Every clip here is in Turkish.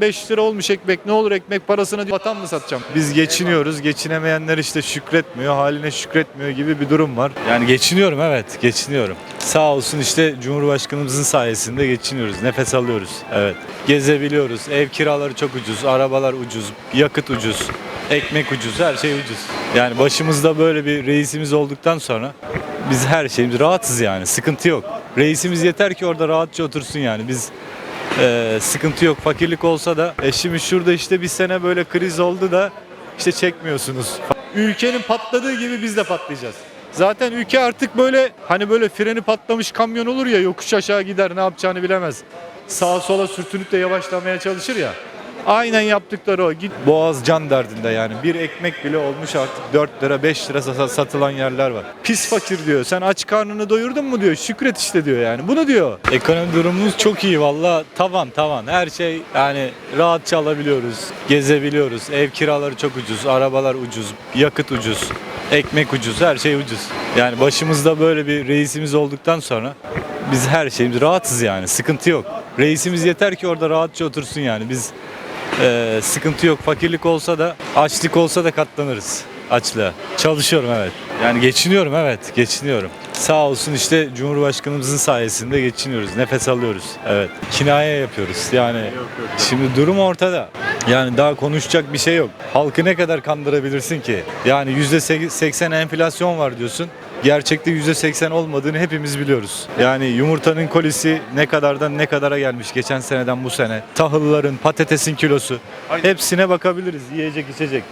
5 lira olmuş ekmek ne olur ekmek parasını diyor, vatan mı satacağım? Biz geçiniyoruz. Geçinemeyenler işte şükretmiyor, haline şükretmiyor gibi bir durum var. Yani geçiniyorum evet, geçiniyorum. Sağ olsun işte Cumhurbaşkanımızın sayesinde geçiniyoruz. Nefes alıyoruz. Evet. Gezebiliyoruz. Ev kiraları çok ucuz, arabalar ucuz, yakıt ucuz, ekmek ucuz, her şey ucuz. Yani başımızda böyle bir reisimiz olduktan sonra biz her şeyimiz rahatız yani. Sıkıntı yok. Reisimiz yeter ki orada rahatça otursun yani. Biz ee, sıkıntı yok. Fakirlik olsa da e, şimdi şurada işte bir sene böyle kriz oldu da işte çekmiyorsunuz. Ülkenin patladığı gibi biz de patlayacağız. Zaten ülke artık böyle hani böyle freni patlamış kamyon olur ya yokuş aşağı gider ne yapacağını bilemez. Sağa sola sürtünüp de yavaşlamaya çalışır ya. Aynen yaptıkları o. Git boğaz can derdinde yani. Bir ekmek bile olmuş artık 4 lira 5 lira sa- satılan yerler var. Pis fakir diyor. Sen aç karnını doyurdun mu diyor. Şükret işte diyor yani. Bunu diyor. Ekonomi durumumuz çok iyi valla. Tavan tavan. Her şey yani rahatça alabiliyoruz. Gezebiliyoruz. Ev kiraları çok ucuz. Arabalar ucuz. Yakıt ucuz. Ekmek ucuz. Her şey ucuz. Yani başımızda böyle bir reisimiz olduktan sonra biz her şeyimiz rahatız yani. Sıkıntı yok. Reisimiz yeter ki orada rahatça otursun yani. Biz ee, sıkıntı yok. Fakirlik olsa da, açlık olsa da katlanırız açlığa. Çalışıyorum evet. Yani geçiniyorum evet, geçiniyorum. Sağ olsun işte Cumhurbaşkanımızın sayesinde geçiniyoruz. Nefes alıyoruz. Evet. Kinaye yapıyoruz. Yani şimdi durum ortada. Yani daha konuşacak bir şey yok. Halkı ne kadar kandırabilirsin ki? Yani %80 enflasyon var diyorsun. Gerçekte %80 olmadığını hepimiz biliyoruz. Yani yumurtanın kolisi ne kadardan ne kadara gelmiş geçen seneden bu sene. Tahılların, patatesin kilosu. Hepsine bakabiliriz. Yiyecek, içecek.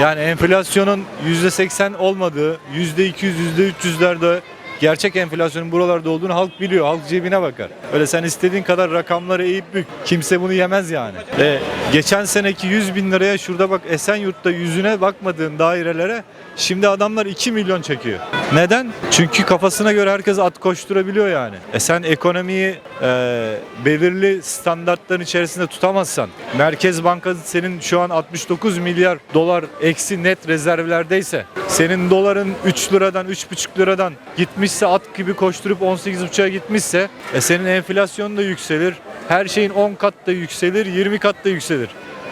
Yani enflasyonun %80 olmadığı, %200, %300'lerde gerçek enflasyonun buralarda olduğunu halk biliyor. Halk cebine bakar. Öyle sen istediğin kadar rakamları eğip bük. Kimse bunu yemez yani. Ve geçen seneki 100 bin liraya şurada bak Esenyurt'ta yüzüne bakmadığın dairelere şimdi adamlar 2 milyon çekiyor. Neden? Çünkü kafasına göre herkes at koşturabiliyor yani. E sen ekonomiyi e, belirli standartların içerisinde tutamazsan, Merkez Bankası senin şu an 69 milyar dolar eksi net rezervlerdeyse, senin doların 3 liradan 3,5 liradan gitmişse at gibi koşturup 18,5'a gitmişse, e senin enflasyon da yükselir, her şeyin 10 kat da yükselir, 20 kat da yükselir.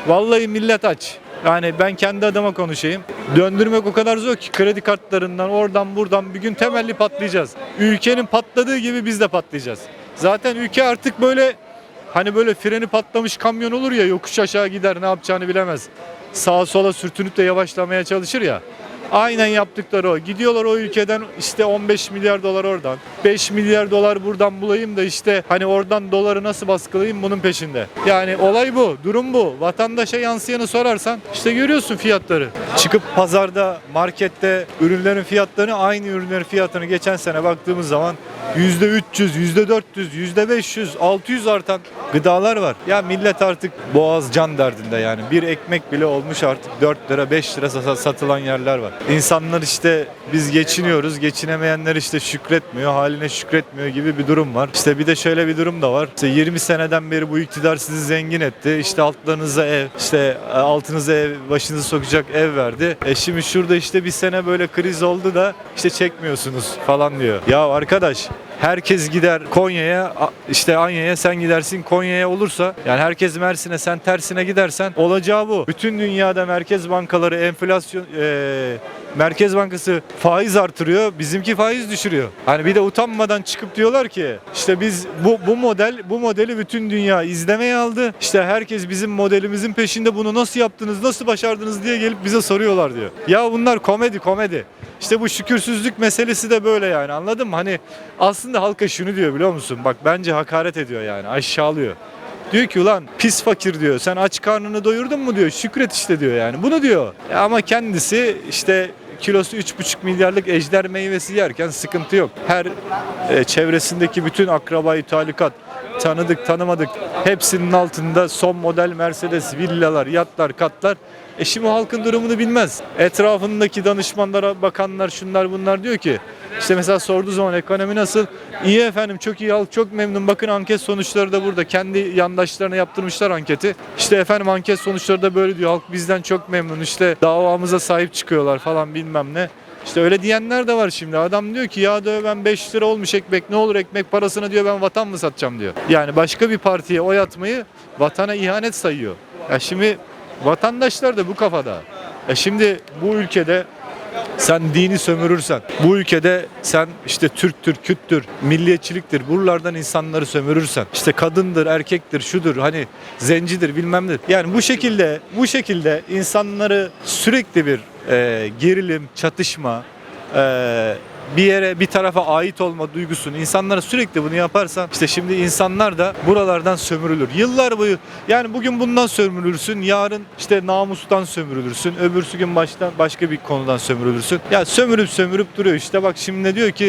Vallahi millet aç. Yani ben kendi adıma konuşayım. Döndürmek o kadar zor ki kredi kartlarından oradan buradan bir gün temelli patlayacağız. Ülkenin patladığı gibi biz de patlayacağız. Zaten ülke artık böyle hani böyle freni patlamış kamyon olur ya yokuş aşağı gider ne yapacağını bilemez. Sağa sola sürtünüp de yavaşlamaya çalışır ya. Aynen yaptıkları o. Gidiyorlar o ülkeden işte 15 milyar dolar oradan. 5 milyar dolar buradan bulayım da işte hani oradan doları nasıl baskılayayım bunun peşinde. Yani olay bu, durum bu. Vatandaşa yansıyanı sorarsan işte görüyorsun fiyatları. Çıkıp pazarda, markette ürünlerin fiyatlarını aynı ürünlerin fiyatını geçen sene baktığımız zaman %300, %400, %500, 600 artan gıdalar var. Ya millet artık boğaz can derdinde yani. Bir ekmek bile olmuş artık 4 lira 5 lira sa- satılan yerler var. İnsanlar işte biz geçiniyoruz. Geçinemeyenler işte şükretmiyor, haline şükretmiyor gibi bir durum var. İşte bir de şöyle bir durum da var. İşte 20 seneden beri bu iktidar sizi zengin etti. İşte altlarınıza ev, işte e, altınıza ev, başınızı sokacak ev verdi. E şimdi şurada işte bir sene böyle kriz oldu da işte çekmiyorsunuz falan diyor. Ya arkadaş Herkes gider Konya'ya işte Anya'ya sen gidersin Konya'ya olursa yani herkes Mersin'e sen tersine gidersen olacağı bu. Bütün dünyada merkez bankaları enflasyon eee, Merkez Bankası faiz artırıyor, bizimki faiz düşürüyor. Hani bir de utanmadan çıkıp diyorlar ki işte biz bu bu model bu modeli bütün dünya izlemeye aldı. İşte herkes bizim modelimizin peşinde bunu nasıl yaptınız, nasıl başardınız diye gelip bize soruyorlar diyor. Ya bunlar komedi komedi. İşte bu şükürsüzlük meselesi de böyle yani anladın mı? Hani aslında halka şunu diyor biliyor musun? Bak bence hakaret ediyor yani aşağılıyor. Diyor ki ulan pis fakir diyor. Sen aç karnını doyurdun mu diyor. Şükret işte diyor yani. Bunu diyor. E ama kendisi işte kilosu 3,5 milyarlık ejder meyvesi yerken sıkıntı yok. Her e, çevresindeki bütün akrabayı talikat tanıdık tanımadık hepsinin altında son model Mercedes, villalar, yatlar, katlar. E şimdi halkın durumunu bilmez. Etrafındaki danışmanlara, bakanlar, şunlar bunlar diyor ki işte mesela sorduğu zaman ekonomi nasıl? İyi efendim çok iyi halk çok memnun. Bakın anket sonuçları da burada. Kendi yandaşlarına yaptırmışlar anketi. İşte efendim anket sonuçları da böyle diyor. Halk bizden çok memnun. İşte davamıza sahip çıkıyorlar falan bilmem ne. İşte öyle diyenler de var şimdi. Adam diyor ki ya diyor ben 5 lira olmuş ekmek ne olur ekmek parasına diyor ben vatan mı satacağım diyor. Yani başka bir partiye oy atmayı vatana ihanet sayıyor. Ya şimdi vatandaşlar da bu kafada. Ya şimdi bu ülkede sen dini sömürürsen, bu ülkede sen işte Türktür, Kürttür, milliyetçiliktir, buralardan insanları sömürürsen, işte kadındır, erkektir, şudur, hani zencidir bilmem ne. Yani bu şekilde, bu şekilde insanları sürekli bir e, gerilim, çatışma, e, bir yere bir tarafa ait olma duygusunu insanlara sürekli bunu yaparsan işte şimdi insanlar da buralardan sömürülür. Yıllar boyu yani bugün bundan sömürülürsün, yarın işte namustan sömürülürsün, öbürsü gün baştan başka bir konudan sömürülürsün. Ya sömürüp sömürüp duruyor işte bak şimdi diyor ki